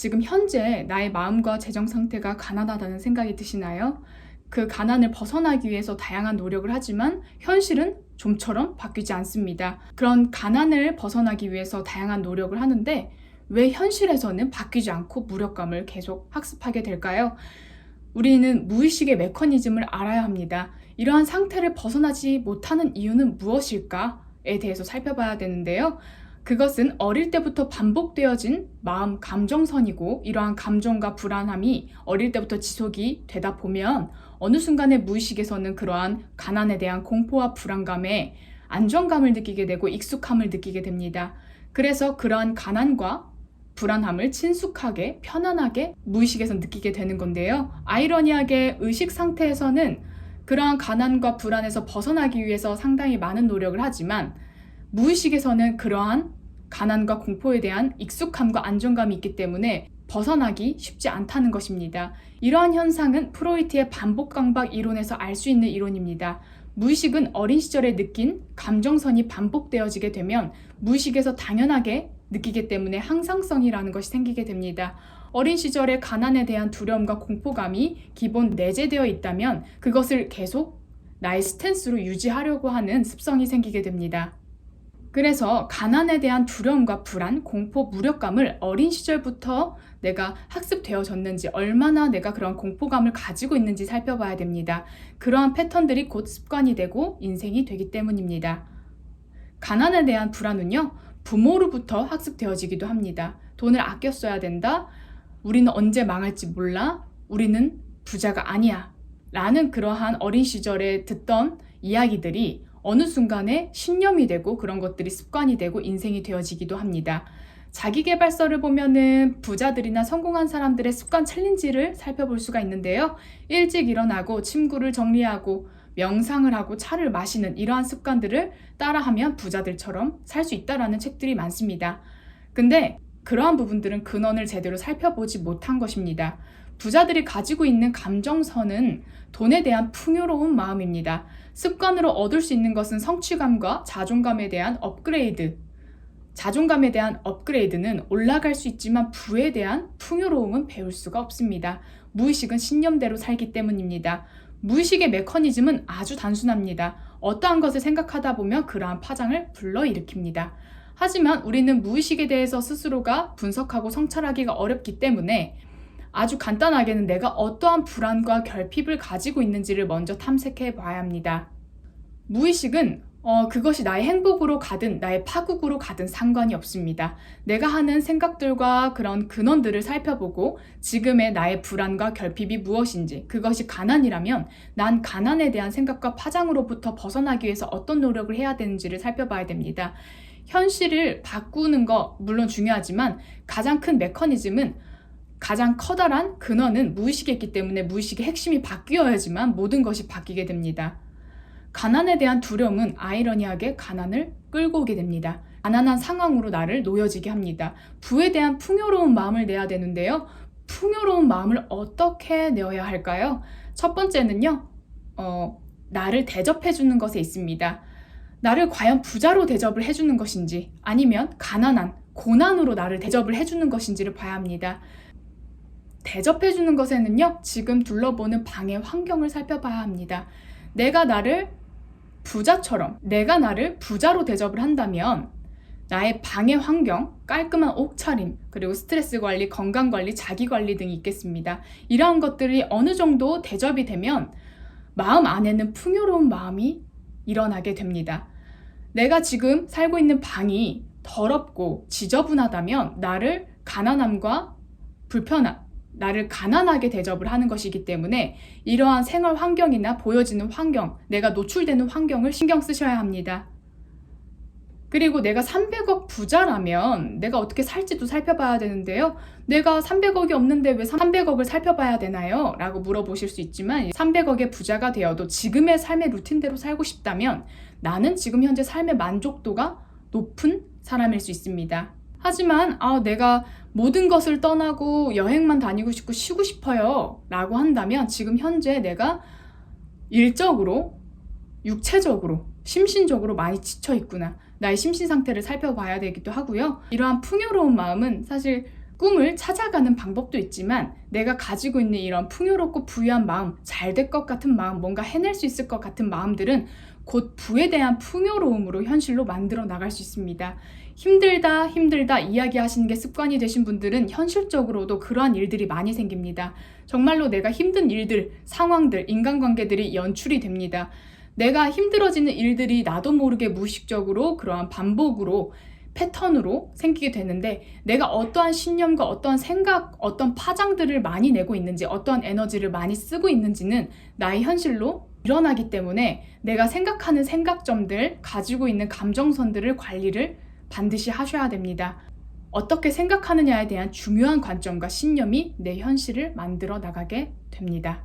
지금 현재 나의 마음과 재정 상태가 가난하다는 생각이 드시나요? 그 가난을 벗어나기 위해서 다양한 노력을 하지만 현실은 좀처럼 바뀌지 않습니다. 그런 가난을 벗어나기 위해서 다양한 노력을 하는데 왜 현실에서는 바뀌지 않고 무력감을 계속 학습하게 될까요? 우리는 무의식의 메커니즘을 알아야 합니다. 이러한 상태를 벗어나지 못하는 이유는 무엇일까에 대해서 살펴봐야 되는데요. 그것은 어릴 때부터 반복되어진 마음 감정선이고 이러한 감정과 불안함이 어릴 때부터 지속이 되다 보면 어느 순간에 무의식에서는 그러한 가난에 대한 공포와 불안감에 안정감을 느끼게 되고 익숙함을 느끼게 됩니다. 그래서 그러한 가난과 불안함을 친숙하게 편안하게 무의식에서 느끼게 되는 건데요. 아이러니하게 의식 상태에서는 그러한 가난과 불안에서 벗어나기 위해서 상당히 많은 노력을 하지만 무의식에서는 그러한 가난과 공포에 대한 익숙함과 안정감이 있기 때문에 벗어나기 쉽지 않다는 것입니다. 이러한 현상은 프로이트의 반복 강박 이론에서 알 수 있는 이론입니다. 무의식은 어린 시절에 느낀 감정선이 반복되어지게 되면 무의식에서 당연하게 느끼기 때문에 항상성이라는 것이 생기게 됩니다. 어린 시절에 가난에 대한 두려움과 공포감이 기본 내재되어 있다면 그것을 계속 나의 스탠스로 유지하려고 하는 습성이 생기게 됩니다. 그래서 가난에 대한 두려움과 불안, 공포, 무력감을 어린 시절부터 내가 학습되어졌는지 얼마나 내가 그런 공포감을 가지고 있는지 살펴봐야 됩니다. 그러한 패턴들이 곧 습관이 되고 인생이 되기 때문입니다. 가난에 대한 불안은요, 부모로부터 학습되어지기도 합니다. 돈을 아껴 써야 된다. 우리는 언제 망할지 몰라. 우리는 부자가 아니야. 라는 그러한 어린 시절에 듣던 이야기들이 어느 순간에 신념이 되고 그런 것들이 습관이 되고 인생이 되어지기도 합니다. 자기개발서를 보면은 부자들이나 성공한 사람들의 습관 챌린지를 살펴볼 수가 있는데요. 일찍 일어나고 침구를 정리하고 명상을 하고 차를 마시는 이러한 습관들을 따라하면 부자들처럼 살 수 있다라는 책들이 많습니다. 근데 그러한 부분들은 근원을 제대로 살펴보지 못한 것입니다. 부자들이 가지고 있는 감정선은 돈에 대한 풍요로운 마음입니다. 습관으로 얻을 수 있는 것은 성취감과 자존감에 대한 업그레이드. 자존감에 대한 업그레이드는 올라갈 수 있지만 부에 대한 풍요로움은 배울 수가 없습니다. 무의식은 신념대로 살기 때문입니다. 무의식의 메커니즘은 아주 단순합니다. 어떠한 것을 생각하다 보면 그러한 파장을 불러일으킵니다. 하지만 우리는 무의식에 대해서 스스로가 분석하고 성찰하기가 어렵기 때문에 아주 간단하게는 내가 어떠한 불안과 결핍을 가지고 있는지를 먼저 탐색해 봐야 합니다. 무의식은 어, 그것이 나의 행복으로 가든 나의 파국으로 가든 상관이 없습니다. 내가 하는 생각들과 그런 근원들을 살펴보고 지금의 나의 불안과 결핍이 무엇인지 그것이 가난이라면 난 가난에 대한 생각과 파장으로부터 벗어나기 위해서 어떤 노력을 해야 되는지를 살펴봐야 됩니다. 현실을 바꾸는 거 물론 중요하지만 가장 큰 메커니즘은 가장 커다란 근원은 무의식에 있기 때문에 무의식의 핵심이 바뀌어야지만 모든 것이 바뀌게 됩니다. 가난에 대한 두려움은 아이러니하게 가난을 끌고 오게 됩니다. 가난한 상황으로 나를 놓여지게 합니다. 부에 대한 풍요로운 마음을 내야 되는데요. 풍요로운 마음을 어떻게 내어야 할까요? 첫 번째는요, 어, 나를 대접해주는 것에 있습니다. 나를 과연 부자로 대접을 해주는 것인지 아니면 가난한, 고난으로 나를 대접을 해주는 것인지를 봐야 합니다. 대접해주는 것에는요, 지금 둘러보는 방의 환경을 살펴봐야 합니다. 내가 나를 부자처럼, 내가 나를 부자로 대접을 한다면, 나의 방의 환경, 깔끔한 옷차림, 그리고 스트레스 관리, 건강 관리, 자기 관리 등이 있겠습니다. 이러한 것들이 어느 정도 대접이 되면 마음 안에는 풍요로운 마음이 일어나게 됩니다. 내가 지금 살고 있는 방이 더럽고 지저분하다면 나를 가난함과 불편함, 나를 가난하게 대접을 하는 것이기 때문에 이러한 생활 환경이나 보여지는 환경, 내가 노출되는 환경을 신경 쓰셔야 합니다. 그리고 내가 300억 부자라면 내가 어떻게 살지도 살펴봐야 되는데요. 내가 300억이 없는데 왜 300억을 살펴봐야 되나요? 라고 물어보실 수 있지만 300억의 부자가 되어도 지금의 삶의 루틴대로 살고 싶다면 나는 지금 현재 삶의 만족도가 높은 사람일 수 있습니다. 하지만 아, 내가 모든 것을 떠나고 여행만 다니고 싶고 쉬고 싶어요. 라고 한다면 지금 현재 내가 일적으로, 육체적으로, 심신적으로 많이 지쳐 있구나. 나의 심신 상태를 살펴봐야 되기도 하고요. 이러한 풍요로운 마음은 사실 꿈을 찾아가는 방법도 있지만 내가 가지고 있는 이런 풍요롭고 부유한 마음, 잘 될 것 같은 마음, 뭔가 해낼 수 있을 것 같은 마음들은 곧 부에 대한 풍요로움으로 현실로 만들어 나갈 수 있습니다. 힘들다, 힘들다 이야기하시는 게 습관이 되신 분들은 현실적으로도 그러한 일들이 많이 생깁니다. 정말로 내가 힘든 일들, 상황들, 인간관계들이 연출이 됩니다. 내가 힘들어지는 일들이 나도 모르게 무의식적으로 그러한 반복으로 패턴으로 생기게 되는데 내가 어떠한 신념과 어떠한 생각, 어떤 파장들을 많이 내고 있는지, 어떠한 에너지를 많이 쓰고 있는지는 나의 현실로 일어나기 때문에 내가 생각하는 생각점들, 가지고 있는 감정선들을 관리를 반드시 하셔야 됩니다. 어떻게 생각하느냐에 대한 중요한 관점과 신념이 내 현실을 만들어 나가게 됩니다.